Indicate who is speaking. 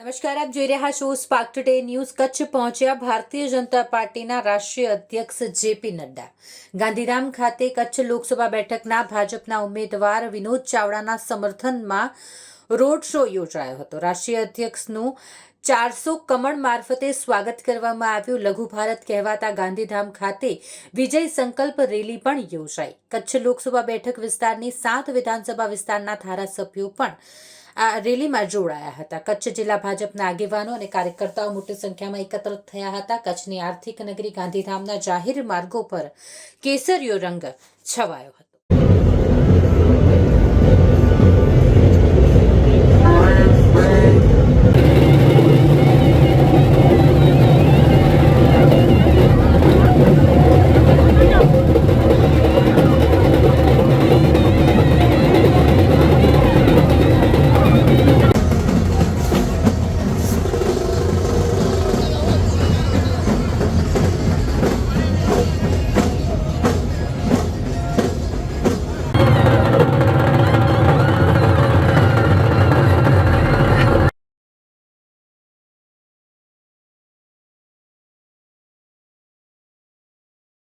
Speaker 1: નમસ્કાર, આપ જોઈ રહ્યા છો સ્પાર્ક ટુડે ન્યૂઝ કચ્છ પહોંચ્યા ભારતીય જનતા પાર્ટીના રાષ્ટ્રીય અધ્યક્ષ જેપી નડ્ડા. ગાંધીધામ ખાતે કચ્છ લોકસભા બેઠકના ભાજપના ઉમેદવાર વિનોદ ચાવડાના સમર્થનમાં રોડ શો યોજાયો હતો. રાષ્ટ્રીય અધ્યક્ષનું ચારસો કમળ મારફતે સ્વાગત કરવામાં આવ્યું. લઘુ ભારત કહેવાતા ગાંધીધામ ખાતે વિજય સંકલ્પ રેલી પણ યોજાઈ. કચ્છ લોકસભા બેઠક વિસ્તારની સાત વિધાનસભા વિસ્તારના ધારાસભ્યો પણ આ રેલીમાં જોડાયા હતા. કચ્છ જિલ્લા ભાજપના આગેવાનો અને કાર્યકર્તાઓ મોટી સંખ્યામાં એકત્ર થયા હતા. કચ્છની આર્થિક નગરી ગાંધીધામના જાહેર માર્ગો પર કેસરીયો રંગ છવાયો હતો.